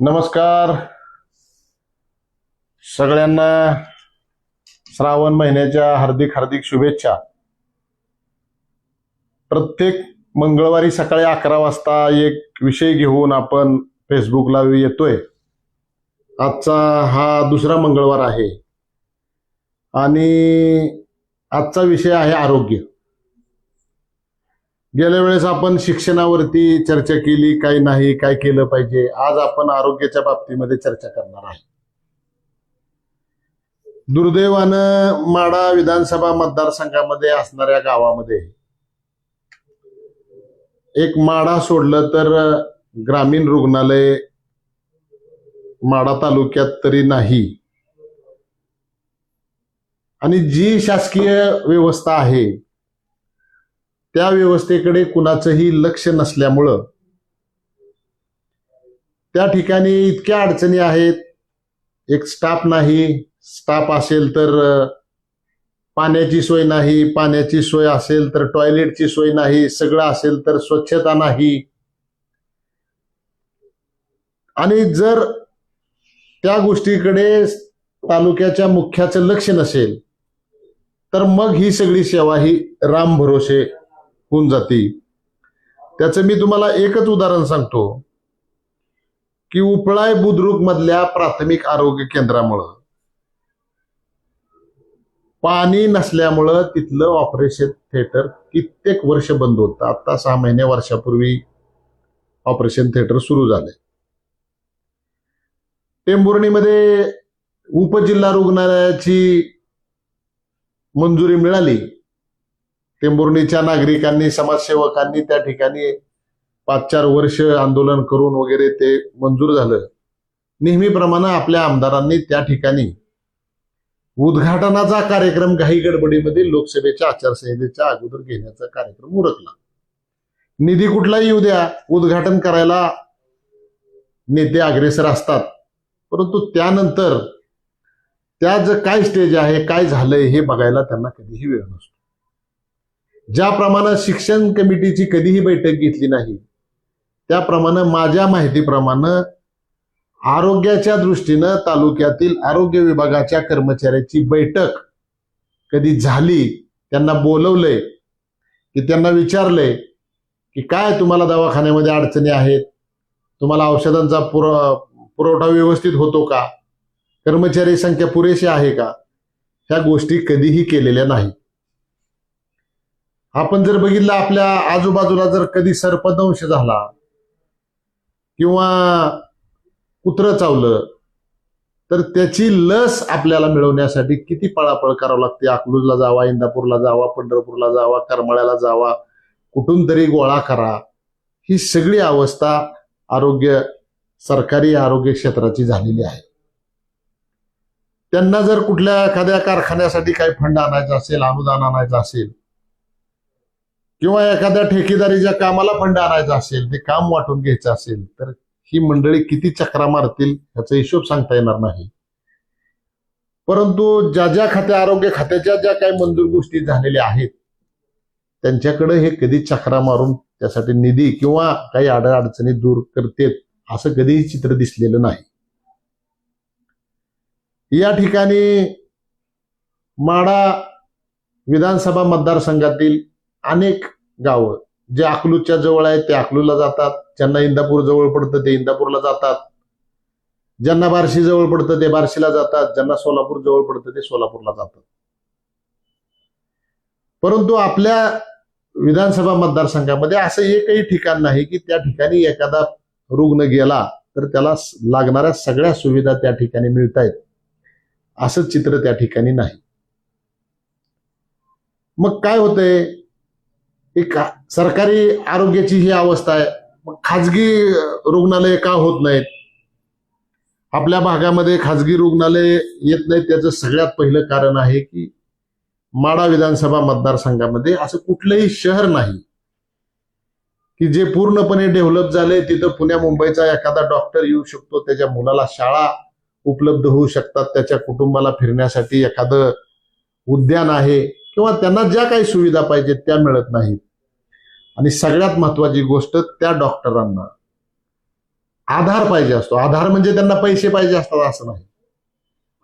नमस्कार. सगळ्यांना श्रावण महिन्याच्या हार्दिक हार्दिक शुभेच्छा. प्रत्येक मंगळवारी सकाळी अकरा वाजता एक विषय घेऊन आपण फेसबुकला येतोय. आजचा हा दुसरा मंगळवार आहे. आणि आजचा विषय आहे आरोग्य. गेल्या वेळेस आपण शिक्षणावरती चर्चा केली काय नाही काय केलं पाहिजे आज आपण आरोग्याच्या बाबतीमध्ये चर्चा करणार आहे दुर्दैवानं माडा विधानसभा मतदारसंघामध्ये असणाऱ्या गावामध्ये एक माडा सोडलं तर ग्रामीण रुग्णालय माडा तालुक्यात तरी नाही. आणि जी शासकीय व्यवस्था आहे त्या व्यवस्थेकडे कुणाचंही लक्ष नसल्यामुळं त्या ठिकाणी इतक्या अडचणी आहेत. एक स्टाफ नाही स्टाफ असेल तर पाण्याची सोय नाही पाण्याची सोय असेल तर टॉयलेटची सोय नाही सगळं असेल तर स्वच्छता नाही. आणि जर त्या गोष्टीकडे तालुक्याच्या मुख्याचं लक्ष नसेल तर मग ही सगळी सेवा ही राम भरोसे होऊन जाते. त्याचं मी तुम्हाला एकच उदाहरण सांगतो. की उपळाय बुद्रुक मधल्या प्राथमिक आरोग्य केंद्रामुळं पाणी नसल्यामुळं तिथलं ऑपरेशन थिएटर कित्येक वर्ष बंद होतं. आता सहा महिन्या वर्षापूर्वी ऑपरेशन थिएटर सुरू झालंय. टेंभुर्णीमध्ये उपजिल्हा रुग्णालयाची मंजुरी मिळाली. टेंभुर्णीच्या नागरिकांनी समाजसेवकांनी त्या ठिकाणी पाच चार वर्ष आंदोलन करून वगैरे ते मंजूर झालं. नेहमीप्रमाणे आपल्या आमदारांनी त्या ठिकाणी उद्घाटनाचा कार्यक्रम घाई गडबडीमध्ये लोकसभेच्या आचारसंहितेच्या अगोदर घेण्याचा कार्यक्रम उरकला. निधी कुठलाही येऊ द्या उद्घाटन करायला नेते अग्रेसर असतात. परंतु त्यानंतर त्या काय स्टेज आहे काय झालंय हे बघायला त्यांना कधीही वेळ नसतो. ज्याप्रमाणे शिक्षण कमिटीची कधीही बैठक घेतली नाही त्याप्रमाणे माझ्या माहितीप्रमाणे आरोग्याच्या दृष्टीनं तालुक्यातील आरोग्य विभागाच्या कर्मचाऱ्याची बैठक कधी झाली त्यांना बोलवलंय की त्यांना विचारलंय की काय तुम्हाला दवाखान्यामध्ये अडचणी आहेत? तुम्हाला औषधांचा पुर पुरवठा व्यवस्थित होतो का? कर्मचारी संख्या पुरेशी आहे का? ह्या गोष्टी कधीही केलेल्या नाही आपण जर बघितलं आपल्या आजूबाजूला जर कधी सर्पदंश झाला किंवा कुत्र चावलं तर त्याची लस आपल्याला मिळवण्यासाठी किती पळापळ करावं लागते? अकलूजला जावा इंदापूरला जावा पंढरपूरला जावा करमाळ्याला जावा कुठून तरी गोळा करा. ही सगळी अवस्था आरोग्य सरकारी आरोग्य क्षेत्राची झालेली आहे. त्यांना जर कुठल्या एखाद्या कारखान्यासाठी काही फंड आणायचा असेल अनुदान आणायचं असेल किंवा एखाद्या ठेकेदारीच्या कामाला फंड आणायचा असेल ते काम वाटून घ्यायचं असेल तर ही मंडळी किती चक्रा मारतील याचा हिशोब सांगता येणार नाही. परंतु ज्या ज्या खात्या आरोग्य खात्याच्या ज्या काही मंजूर गोष्टी झालेल्या आहेत त्यांच्याकडे हे कधी चक्रा मारून त्यासाठी निधी किंवा काही अडचणी दूर करतेत असं कधीही चित्र दिसलेलं नाही. या ठिकाणी माडा विधानसभा मतदारसंघातील अनेक गावं. जे अकलूजच्या जवळ आहेत ते अकलूला जातात. ज्यांना इंदापूर जवळ पडतं ते इंदापूरला जातात. ज्यांना बार्शी जवळ पडतं ते बार्शीला जातात. ज्यांना सोलापूर जवळ पडतं ते सोलापूरला जातात. परंतु आपल्या विधानसभा मतदारसंघामध्ये असं एकही ठिकाण नाही की त्या ठिकाणी एखादा रुग्ण गेला तर त्याला लागणाऱ्या सगळ्या सुविधा त्या ठिकाणी मिळत आहेत असं चित्र त्या ठिकाणी नाही. मग काय होतंय? एक सरकारी आरोग्याची ही अवस्था आहे. मग खाजगी रुग्णालय का होत नाहीत? आपल्या भागामध्ये खाजगी रुग्णालय येत नाहीत त्याचं सगळ्यात पहिलं कारण आहे की माडा विधानसभा मतदारसंघामध्ये असं कुठलंही शहर नाही की जे पूर्णपणे डेव्हलप झाले तिथं पुण्या मुंबईचा एखादा डॉक्टर येऊ शकतो त्याच्या मुलाला शाळा उपलब्ध होऊ शकतात त्याच्या कुटुंबाला फिरण्यासाठी एखादं उद्यान आहे किंवा त्यांना ज्या काही सुविधा पाहिजेत त्या मिळत नाहीत. आणि सगळ्यात महत्वाची गोष्ट त्या डॉक्टरांना. आधार पाहिजे असतो. आधार म्हणजे त्यांना पैसे पाहिजे असतात असं नाही.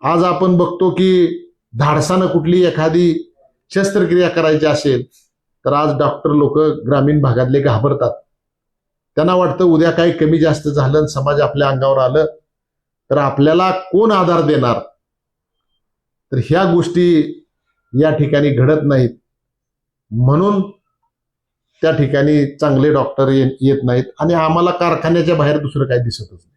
आज आपण बघतो की धाडसानं कुठली एखादी शस्त्रक्रिया करायची असेल तर आज डॉक्टर लोक ग्रामीण भागातले घाबरतात. त्यांना वाटतं उद्या काही कमी जास्त झालं आणि समाज आपल्या अंगावर आलं तर आपल्याला कोण आधार देणार? तर ह्या गोष्टी या ठिकाणी घडत नाहीत. म्हणून त्या ठिकाणी चांगले डॉक्टर येत नाहीत. आणि आम्हाला कारखान्याच्या बाहेर दुसरं काही दिसतच नाही.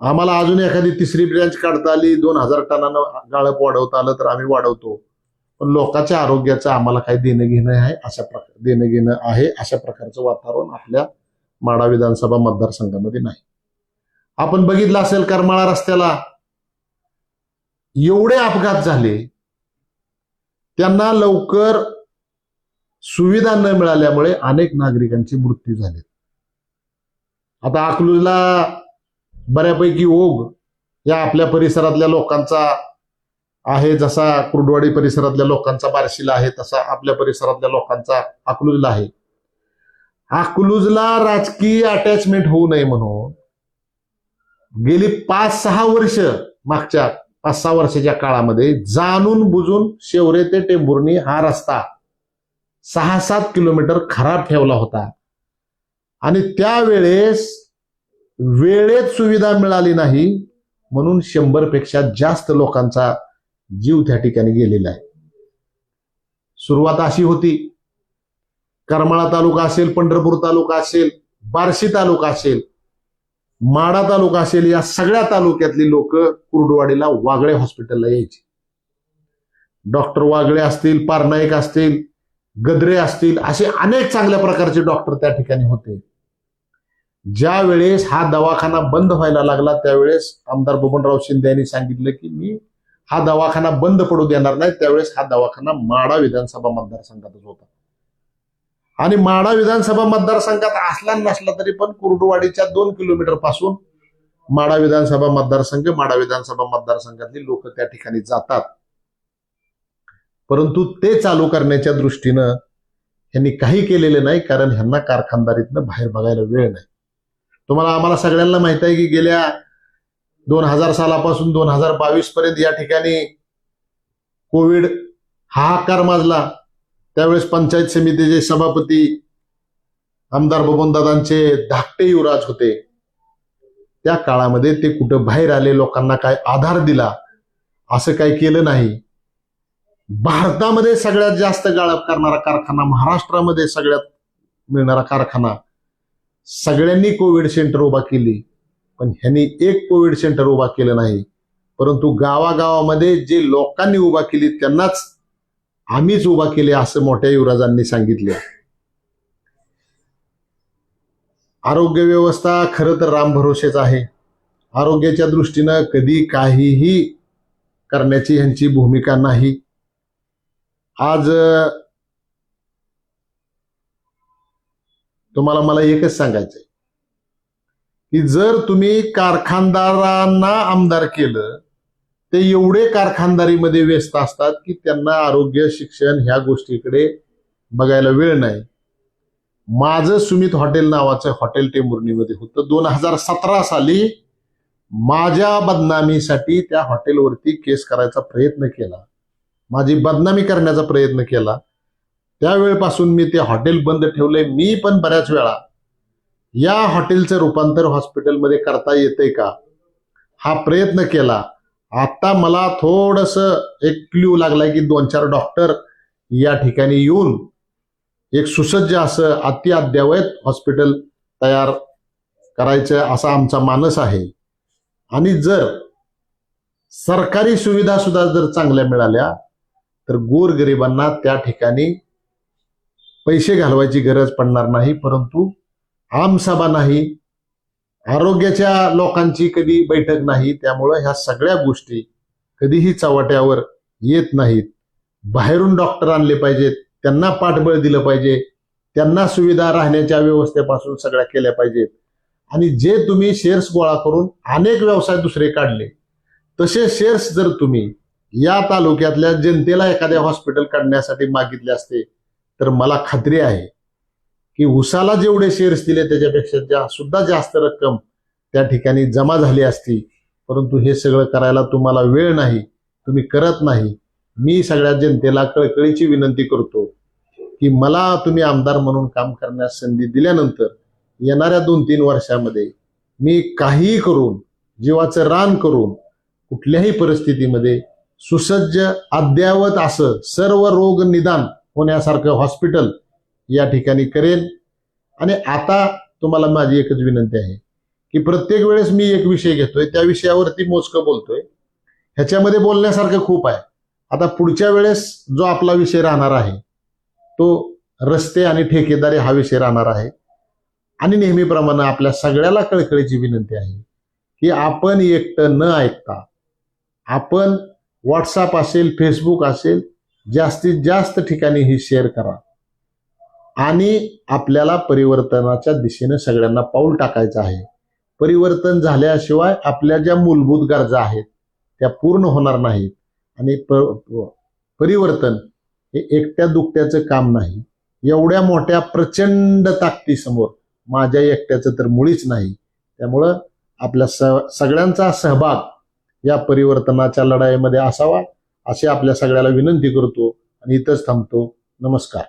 आम्हाला अजून एखादी तिसरी ब्रँच काढता आली दोन हजार टनानं गाळप वाढवता आलं तर आम्ही वाढवतो. पण लोकांच्या आरोग्याचं आम्हाला काही देणं घेणं आहे अशा प्रकार देणं घेणं आहे अशा प्रकारचं वातावरण आपल्या माडा विधानसभा मतदारसंघामध्ये नाही. आपण बघितलं असेल करमाळा रस्त्याला एवढे अपघात झाले त्यांना लवकर सुविधा न मिळाल्यामुळे अनेक नागरिकांचे मृत्यू झाले. आता अकलूजला बऱ्यापैकी ओघ या आपल्या परिसरातल्या लोकांचा आहे जसा कुर्डवाडी परिसरातल्या लोकांचा बार्शीला आहे तसा आपल्या परिसरातल्या लोकांचा अकलूजला आहे. अकलूजला राजकीय अटॅचमेंट होऊ नये म्हणून गेली पाच सहा वर्ष मागच्या पाच सहा वर्षाच्या काळामध्ये जाणून बुजून शेवरे ते टेंभुर्णी हा रस्ता सहा सात किलोमीटर खराब ठेवला होता. आणि त्यावेळेस वेळेत सुविधा मिळाली नाही म्हणून शंभरपेक्षा जास्त लोकांचा जीव त्या ठिकाणी गेलेला आहे. सुरुवात अशी होती. करमाळा तालुका असेल पंढरपूर तालुका असेल बार्शी तालुका असेल माडा तालुका असेल या सगळ्या तालुक्यातली लोक कुर्डवाडीला वागळे हॉस्पिटलला यायची. डॉक्टर वागळे असतील पारनाईक असतील गद्रे असतील असे अनेक चांगल्या प्रकारचे डॉक्टर त्या ठिकाणी होते. ज्या वेळेस हा दवाखाना बंद व्हायला लागला त्यावेळेस आमदार बबनराव शिंदे यांनी सांगितलं की मी हा दवाखाना बंद पडू देणार नाही. त्यावेळेस हा दवाखाना माडा विधानसभा मतदारसंघातच होता. आणि माडा विधानसभा मतदारसंघात असला नसला तरी पण कुर्डुवाडीच्या दोन किलोमीटरपासून माडा विधानसभा मतदारसंघ माडा विधानसभा मतदारसंघातली लोक त्या ठिकाणी जातात. परंतु ते चालू करण्याच्या दृष्टीनं यांनी काही केलेलं नाही कारण ह्यांना कारखानदारीतनं बाहेर बघायला वेळ नाही. तुम्हाला आम्हाला सगळ्यांना माहीत आहे की गेल्या दोन हजार सालापासून दोन हजार बावीस पर्यंत या ठिकाणी कोविड हाहाकार माजला. त्यावेळेस पंचायत समितीचे सभापती आमदार बबनदादांचे धाकटे युवराज होते. त्या काळामध्ये ते कुठं बाहेर आले लोकांना काय आधार दिला असं काही केलं नाही. भारतामध्ये सगळ्यात जास्त गाळप करणारा कारखाना महाराष्ट्रामध्ये सगळ्यात मिळणारा कारखाना सगळ्यांनी कोविड सेंटर उभा केली पण ह्यांनी एक कोविड सेंटर उभा केलं नाही. परंतु गावागावामध्ये जे लोकांनी उभा केली त्यांनाच आम्हीच उभा केले असं मोठ्या युवराजांनी सांगितले. आरोग्य व्यवस्था खरं तर राम भरोसेच आहे. आरोग्याच्या दृष्टीनं कधी काहीही करण्याची ह्यांची भूमिका नाही. आज तुम्हाला मला एकच सांगायचंय. की जर तुम्ही कारखानदारांना आमदार केलं ते एवढे कारखानदारीमध्ये व्यस्त असतात की त्यांना आरोग्य शिक्षण ह्या गोष्टीकडे बघायला वेळ नाही. माझं सुमित हॉटेल नावाचं हॉटेल टेंभुर्णीमध्ये होतं. दोन हजार सतरा साली माझ्या बदनामीसाठी त्या हॉटेलवरती केस करायचा प्रयत्न केला. माझी बदनामी करण्याचा प्रयत्न केला. त्यावेळपासून मी ते हॉटेल बंद ठेवलंय मी पण बऱ्याच वेळा या हॉटेलचं रूपांतर हॉस्पिटलमध्ये करता येते का? हा प्रयत्न केला. आता मला थोडस एक क्ल्यू लागलाय की दोन चार डॉक्टर या ठिकाणी येऊन एक सुसज्ज असं अति अद्ययावत हॉस्पिटल तयार करायचं असा आमचा मानस आहे. आणि जर सरकारी सुविधा सुद्धा जर चांगल्या मिळाल्या तर गोरगरिबांना त्या ठिकाणी पैसे घालवायची गरज पडणार नाही परंतु आमसभा नाही आरोग्याच्या लोकांची कधी बैठक नाही त्यामुळं ह्या सगळ्या गोष्टी कधीही चव्हाट्यावर येत नाहीत. बाहेरून डॉक्टर आणले पाहिजेत त्यांना पाठबळ दिलं पाहिजे त्यांना सुविधा राहण्याच्या व्यवस्थेपासून सगळ्या केल्या पाहिजेत. आणि जे तुम्ही शेअर्स गोळा करून अनेक व्यवसाय दुसरे काढले तसे शेअर्स जर तुम्ही या तालुक्यातल्या जनतेला एखाद्या हॉस्पिटल काढण्यासाठी मागितले असते तर मला खात्री आहे की उसाला जेवढे शेअर्स दिले त्याच्यापेक्षा जा सुद्धा जास्त रक्कम त्या ठिकाणी जमा झाली असती. परंतु हे सगळं करायला तुम्हाला वेळ नाही तुम्ही करत नाही. मी सगळ्या जनतेला कळकळीची विनंती करतो की मला तुम्ही आमदार म्हणून काम करण्यास संधी दिल्यानंतर येणाऱ्या दोन तीन वर्षामध्ये मी काहीही करून जीवाचं रान करून कुठल्याही परिस्थितीमध्ये सुसज्ज अद्ययावत असं सर्व रोग निदान होण्यासारखं हॉस्पिटल या ठिकाणी करेल. आणि आता तुम्हाला माझी एकच विनंती आहे की प्रत्येक वेळेस मी एक विषय घेतोय त्या विषयावरती मोजकं बोलतोय. ह्याच्यामध्ये बोलण्यासारखं खूप आहे. आता पुढच्या वेळेस जो आपला विषय राहणार आहे तो रस्ते आणि ठेकेदारी हा विषय राहणार आहे. आणि नेहमीप्रमाणे आपल्या सगळ्याला कळकळीची विनंती आहे की आपण एकटं न ऐकता आपण व्हॉट्सअप असेल फेसबुक असेल जास्तीत जास्त ठिकाणी ही शेअर करा. आणि आपल्याला परिवर्तनाच्या दिशेने सगळ्यांना पाऊल टाकायचं आहे. परिवर्तन झाल्याशिवाय आपल्या ज्या मूलभूत गरजा आहेत त्या पूर्ण होणार नाहीत. आणि परिवर्तन हे एकट्या दुकट्याचं काम नाही. एवढ्या मोठ्या प्रचंड ताकदीसमोर माझ्या एकट्याचं तर मुळीच नाही. त्यामुळं आपल्या स सगळ्यांचा सहभाग या परिवर्तनाच्या लढाईमध्ये असावा अशी आपल्या सगळ्याला विनंती करतो आणि इथंच थांबतो. नमस्कार.